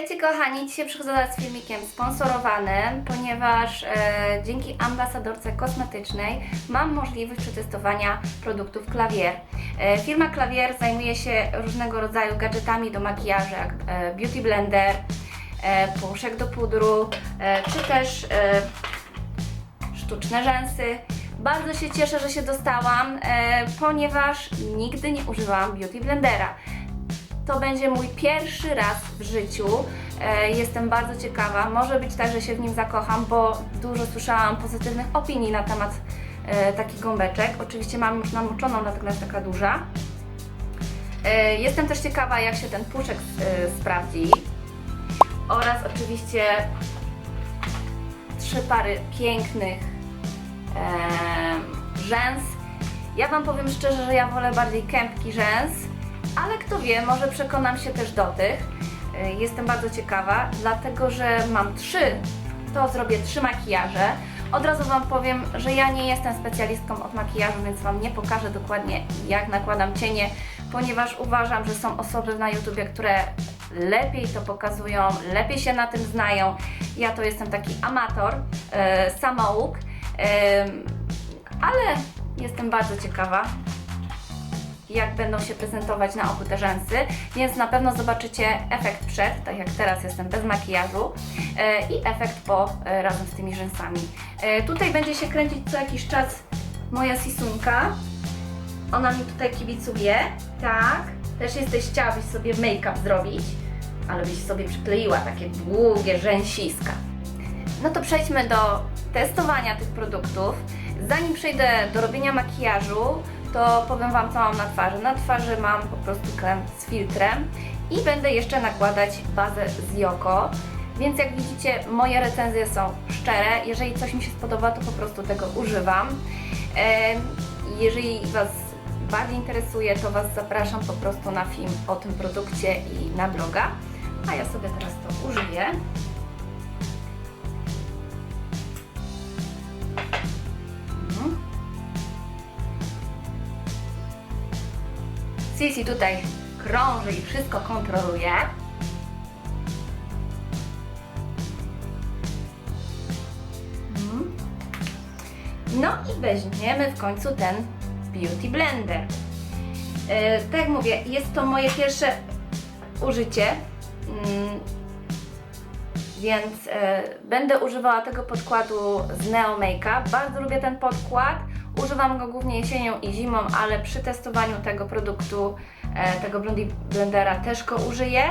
Witajcie kochani, dzisiaj przychodzę z filmikiem sponsorowanym, ponieważ e, dzięki ambasadorce kosmetycznej mam możliwość przetestowania produktów Klawier. E, firma Klawier zajmuje się różnego rodzaju gadżetami do makijażu, jak e, beauty blender, e, puszek do pudru, e, czy też e, sztuczne rzęsy. Bardzo się cieszę, że się dostałam, e, ponieważ nigdy nie używałam beauty blendera. To będzie mój pierwszy raz w życiu. E, Jestem bardzo ciekawa. Może być tak, że się w nim zakocham, bo dużo słyszałam pozytywnych opinii na temat e, takich gąbeczek. Oczywiście mam już namoczoną, dlatego jest taka duża. E, Jestem też ciekawa, jak się ten puszek sprawdzi. Oraz oczywiście trzy pary pięknych rzęs. Ja Wam powiem szczerze, że ja wolę bardziej kępki rzęs, ale kto wie, może przekonam się też do tych. Y, Jestem bardzo ciekawa, dlatego że mam trzy, to zrobię trzy makijaże. Od razu Wam powiem, że ja nie jestem specjalistką od makijażu, więc Wam nie pokażę dokładnie jak nakładam cienie, ponieważ uważam, że są osoby na YouTubie, które lepiej to pokazują, lepiej się na tym znają. Ja to jestem taki amator, e, samouk, em, ale jestem bardzo ciekawa, jak będą się prezentować na oku te rzęsy, więc na pewno zobaczycie efekt przed, tak jak teraz jestem bez makijażu e, i efekt po e, razem z tymi rzęsami. E, tutaj będzie się kręcić co jakiś czas moja sisunka. Ona mi tutaj kibicuje, tak. Też jesteś, chciałabyś sobie make-up zrobić, ale byś sobie przykleiła takie długie rzęsiska. No to przejdźmy do testowania tych produktów. Zanim przejdę do robienia makijażu, to powiem Wam, co mam na twarzy. Na twarzy mam po prostu krem z filtrem i będę jeszcze nakładać bazę z Joko. Więc jak widzicie, moje recenzje są szczere. Jeżeli coś mi się spodoba, to po prostu tego używam. Jeżeli Was bardziej interesuje, to Was zapraszam po prostu na film o tym produkcie i na bloga. A ja sobie teraz to użyję. Sisi tutaj krąży i wszystko kontroluje. Mhm. No i weźmiemy w końcu ten Beauty Blender. E, tak jak mówię, jest to moje pierwsze użycie, mm, więc e, będę używała tego podkładu z Neo Makeup. Bardzo lubię ten podkład. Używam go głównie jesienią i zimą, ale przy testowaniu tego produktu, e, tego Blendera też go użyję.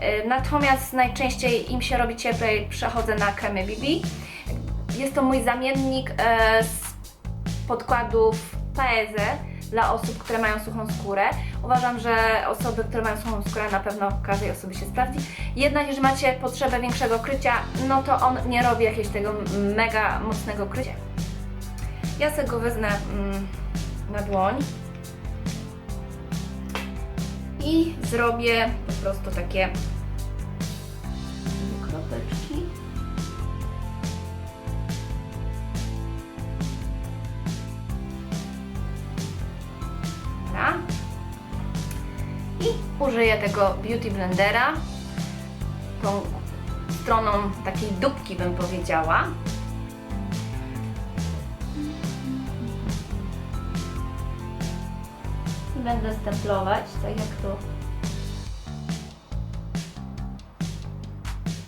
E, natomiast najczęściej im się robi cieplej, przechodzę na kremy BB. Jest to mój zamiennik e, z podkładów Paese dla osób, które mają suchą skórę. Uważam, że osoby, które mają suchą skórę na pewno każdej osobie się sprawdzi. Jednak jeżeli macie potrzebę większego krycia, no to on nie robi jakiegoś tego mega mocnego krycia. Ja sobie go wezmę mm, na dłoń i zrobię po prostu takie kropeczki. Dobra. I użyję tego Beauty Blendera tą stroną takiej dupki bym powiedziała. I będę stemplować, tak jak to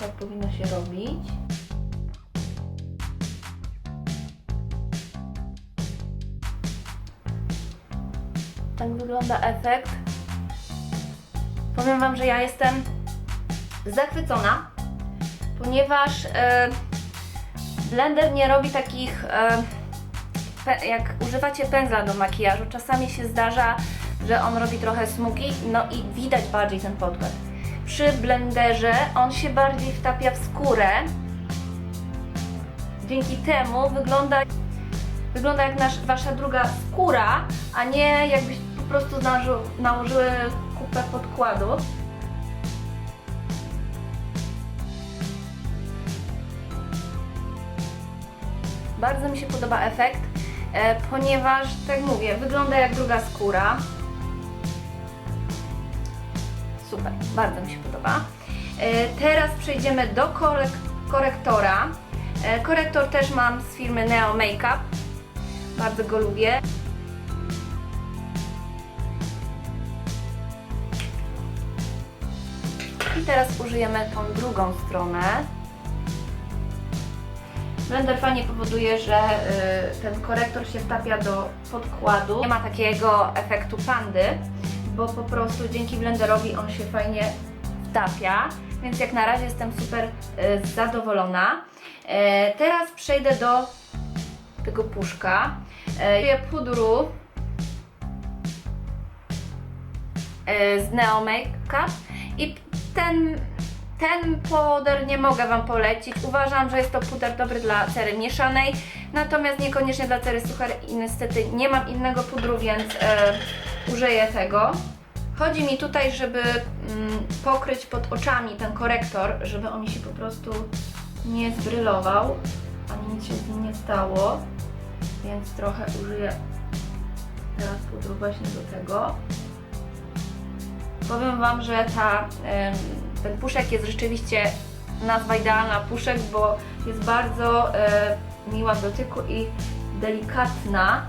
tak powinno się robić. Tak wygląda efekt. Powiem Wam, że ja jestem zachwycona, ponieważ e, blender nie robi takich, e, jak używacie pędzla do makijażu, czasami się zdarza, że on robi trochę smugi, no i widać bardziej ten podkład. Przy blenderze on się bardziej wtapia w skórę, dzięki temu wygląda wygląda jak nasz, wasza druga skóra, a nie jakbyś po prostu nałożył, nałożyły kupę podkładu. Bardzo mi się podoba efekt, e, ponieważ, tak mówię, wygląda jak druga skóra. Super, bardzo mi się podoba. E, Teraz przejdziemy do korek korektora. E, Korektor też mam z firmy Neo Makeup. Bardzo go lubię. I teraz użyjemy tą drugą stronę. Blender fajnie powoduje, że y, ten korektor się wtapia do podkładu. Nie ma takiego efektu pandy, bo po prostu dzięki blenderowi on się fajnie wtapia. Więc jak na razie jestem super y, zadowolona. E, teraz przejdę do tego puszka. E, pudru e, z Neo Makeup i ten, ten puder nie mogę Wam polecić. Uważam, że jest to puder dobry dla cery mieszanej, natomiast niekoniecznie dla cery suchej niestety nie mam innego pudru, więc e, użyję tego. Chodzi mi tutaj, żeby mm, pokryć pod oczami ten korektor, żeby on mi się po prostu nie zbrylował, ani nic się z nim nie stało, więc trochę użyję teraz pudru właśnie do tego. Powiem Wam, że ta, ten puszek jest rzeczywiście nazwa idealna puszek, bo jest bardzo e, miła w dotyku i delikatna.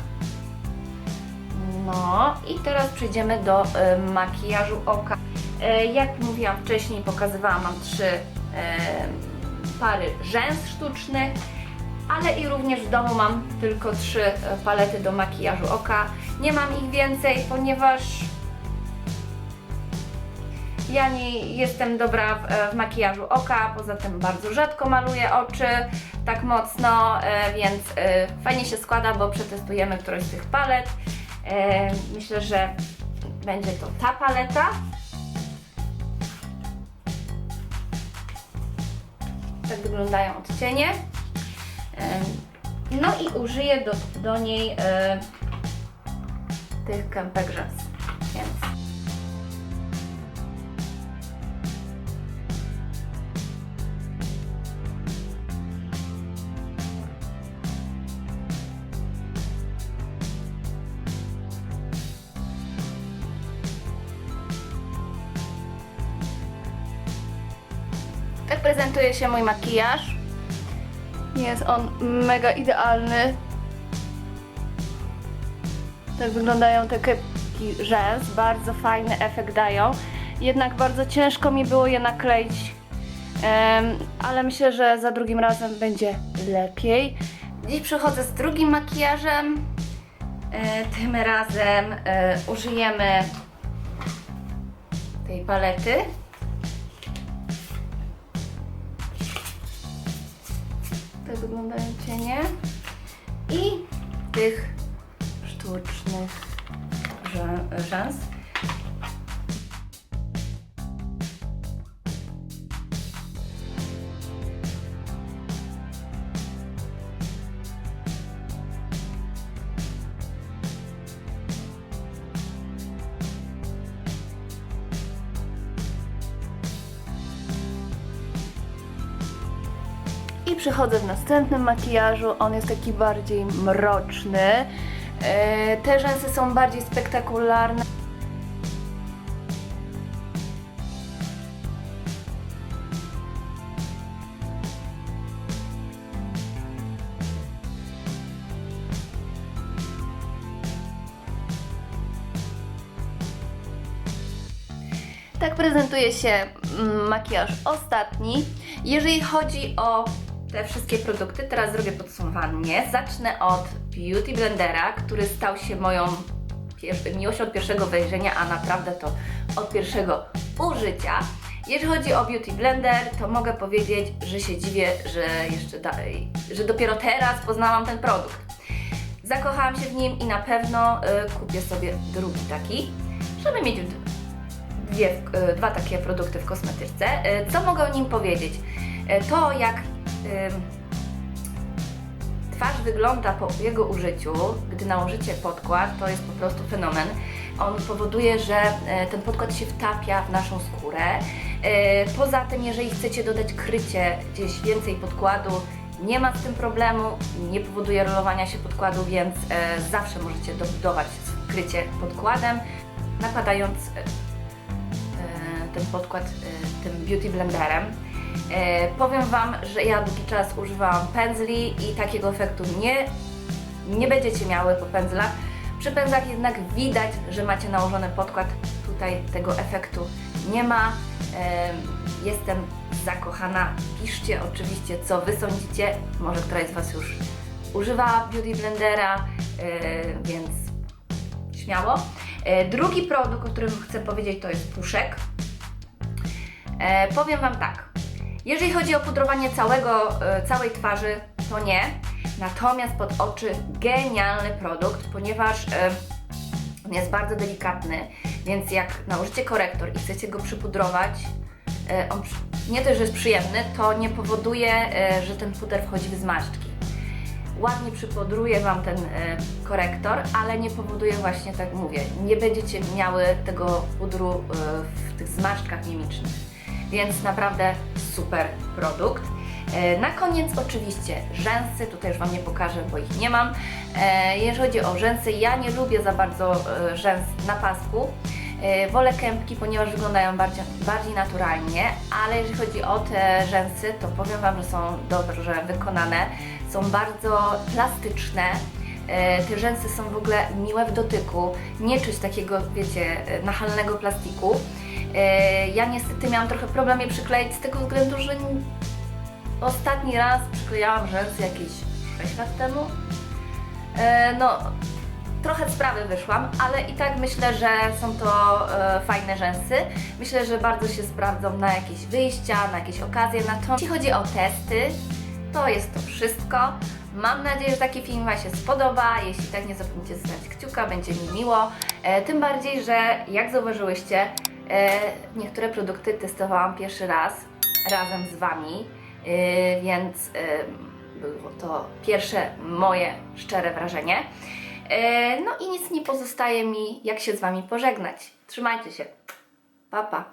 No i teraz przejdziemy do e, makijażu oka. E, jak mówiłam wcześniej, pokazywałam Wam trzy e, pary rzęs sztucznych, ale i również w domu mam tylko trzy palety do makijażu oka. Nie mam ich więcej, ponieważ ja nie jestem dobra w, w makijażu oka, poza tym bardzo rzadko maluję oczy tak mocno, więc fajnie się składa, bo przetestujemy którąś z tych palet. E, Myślę, że będzie to ta paleta. Tak wyglądają odcienie. E, No i użyję do, do niej e, tych kępek rzęs. Więc prezentuje się mój makijaż. Jest on mega idealny. Tak wyglądają te kepki rzęs. Bardzo fajny efekt dają. Jednak bardzo ciężko mi było je nakleić. Ale myślę, że za drugim razem będzie lepiej. Dziś przychodzę z drugim makijażem. E, tym razem e, użyjemy tej palety. Tak wyglądają cienie. I tych sztucznych rzę- rzęs. I przychodzę w następnym makijażu. On jest taki bardziej mroczny. E, Te rzęsy są bardziej spektakularne. Tak prezentuje się mm, makijaż ostatni. Jeżeli chodzi o te wszystkie produkty, teraz zrobię podsumowanie. Zacznę od Beauty Blendera, który stał się moją miłością od pierwszego wejrzenia, a naprawdę to od pierwszego użycia. Jeżeli chodzi o Beauty Blender, to mogę powiedzieć, że się dziwię, że jeszcze dalej, że dopiero teraz poznałam ten produkt. Zakochałam się w nim i na pewno y, kupię sobie drugi taki, żeby mieć dwie, y, dwa takie produkty w kosmetyczce. Y, Co mogę o nim powiedzieć? Y, To jak twarz wygląda po jego użyciu, gdy nałożycie podkład, to jest po prostu fenomen. On powoduje, że e, ten podkład się wtapia w naszą skórę. E, Poza tym, jeżeli chcecie dodać krycie, gdzieś więcej podkładu, nie ma z tym problemu, nie powoduje rolowania się podkładu, więc e, zawsze możecie dobudować krycie podkładem, nakładając ten podkład tym Beauty Blenderem. E, powiem Wam, że ja długi czas używałam pędzli i takiego efektu nie, nie będziecie miały po pędzlach. Przy pędzlach jednak widać, że macie nałożony podkład. Tutaj tego efektu nie ma. Em, Jestem zakochana. Piszcie oczywiście, co Wy sądzicie. Może któraś z Was już używała Beauty Blendera, e, więc śmiało. E, Drugi produkt, o którym chcę powiedzieć, to jest puszek. E, powiem Wam tak. Jeżeli chodzi o pudrowanie całego, e, całej twarzy, to nie. Natomiast pod oczy genialny produkt, ponieważ e, on jest bardzo delikatny, więc jak nałożycie korektor i chcecie go przypudrować, e, on nie dość, że jest przyjemny, to nie powoduje, że ten puder wchodzi w zmarszczki. Ładnie przypudruje Wam ten korektor, ale nie powoduje właśnie, tak mówię, nie będziecie miały tego pudru w tych zmarszczkach mimicznych. Więc naprawdę super produkt. E, Na koniec oczywiście rzęsy, tutaj już Wam nie pokażę, bo ich nie mam. E, Jeżeli chodzi o rzęsy, ja nie lubię za bardzo e, rzęs na pasku. Wolę kępki, ponieważ wyglądają bardziej, bardziej naturalnie, ale jeżeli chodzi o te rzęsy, to powiem Wam, że są dobrze wykonane, są bardzo plastyczne. Te rzęsy są w ogóle miłe w dotyku, nie czuć takiego, wiecie, nachalnego plastiku. E, Ja niestety miałam trochę problem je przykleić z tego względu, że ostatni raz przyklejałam rzęsy jakieś 6 lat temu. E, No, trochę sprawy wyszłam, ale i tak myślę, że są to e, fajne rzęsy. Myślę, że bardzo się sprawdzą na jakieś wyjścia, na jakieś okazje. Natomiast jeśli chodzi o testy, to jest to wszystko. Mam nadzieję, że taki film Wam się spodoba. Jeśli tak, nie zapomnijcie zostawić kciuka, będzie mi miło. E, tym bardziej, że jak zauważyłyście, niektóre produkty testowałam pierwszy raz razem z Wami, e, więc e, było to pierwsze moje szczere wrażenie. E, no i nic nie pozostaje mi, jak się z Wami pożegnać. Trzymajcie się. Pa, pa.